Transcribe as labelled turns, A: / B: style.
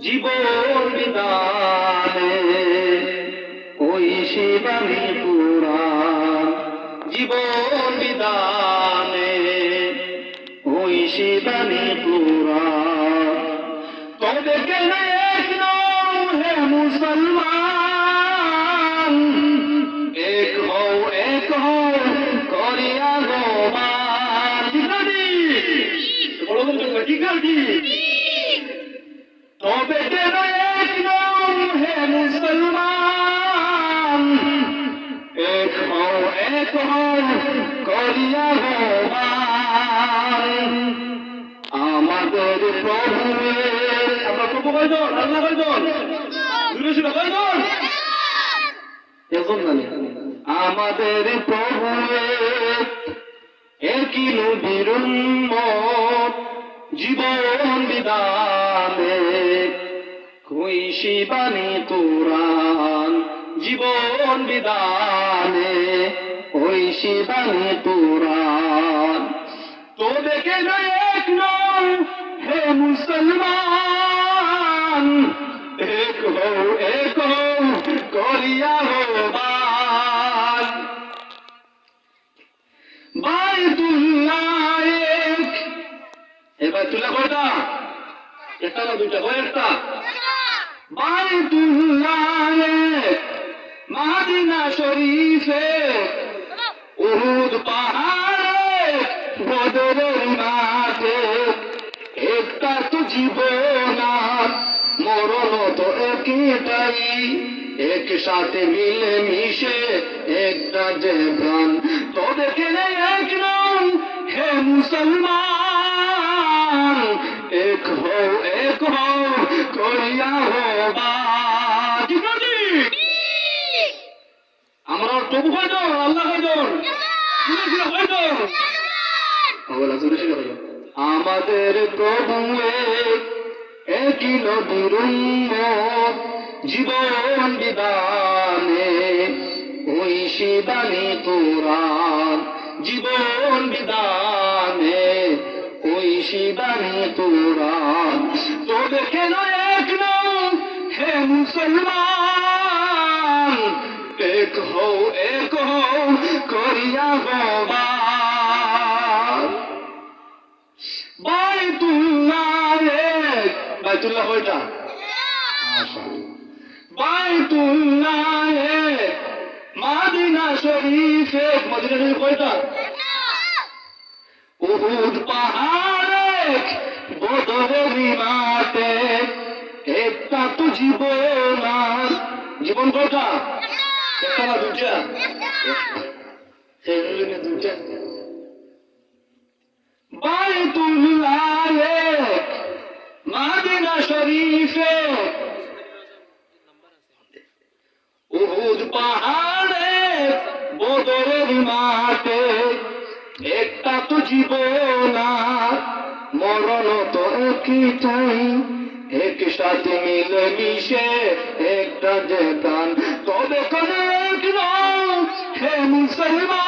A: জীবন বিদানে ওই শিবানী পুরাণ জীবন বিদানে। ওই শিবানী পুরাণ আছে তবে কেন এক নও হে মুসলমান এক হও এক হও করিয়া গোবার আমাদের প্রভু আমরা প্রভু কয়জন? আল্লাহ কয়জন? দূরে ছিল কয়জন আমাদের প্রভু একই নদীর জীবন বিদানে খুশি বাণী কোরআন জীবন বিদানে ঐশী বাণী কোরআন তো দেখে এক নও, হে মুসলমান। এক হো এক হো করিয়া একটা না দুইটা কয়েকটা বাইতুল্লাহ এক মাদিনা শরীফে, উহুদ পাহাড়ে, বদরের একটা তো জীবন মরণ তো একটাই। একসাথে মিলে মিশে একটা যে প্রাণ। তবে কেনে এক নও হে মুসলমান। আমরা আল্লাহ কয়জন জুড়ে ছিল কয়জন বলা জুড়ে ছিল কয়জন? আমাদের প্রভু এক, একই উম্মত, জীবন বিদানে ওই শিবানী কোরআন জীবন বিদানে ওই শিবানী কোরআন তবে কেন এক নও হে মুসলমান। এক হও এক হও করিয়া বাইতুল্লাহ এক বাইতুল্লাহ কয়টা? বাইতুল্লাহ এক মাদিনা শরীফ এক মাদিনা শরীফ কয়টা? উহুদ পাহাড় এক, বদরের একটা তো জীবন জীবন কয়টা একটা না দুটা সেই জন্য দুটা বাইতুল্লাহ মাদিনা শরীফে উহুদ পাহাড়ে বদরের মাঠে একটা তো জীবন মরণ তো একটাই একসাথে মিলে মিশে একটা যে গান তবে কোনো হে মুসলমান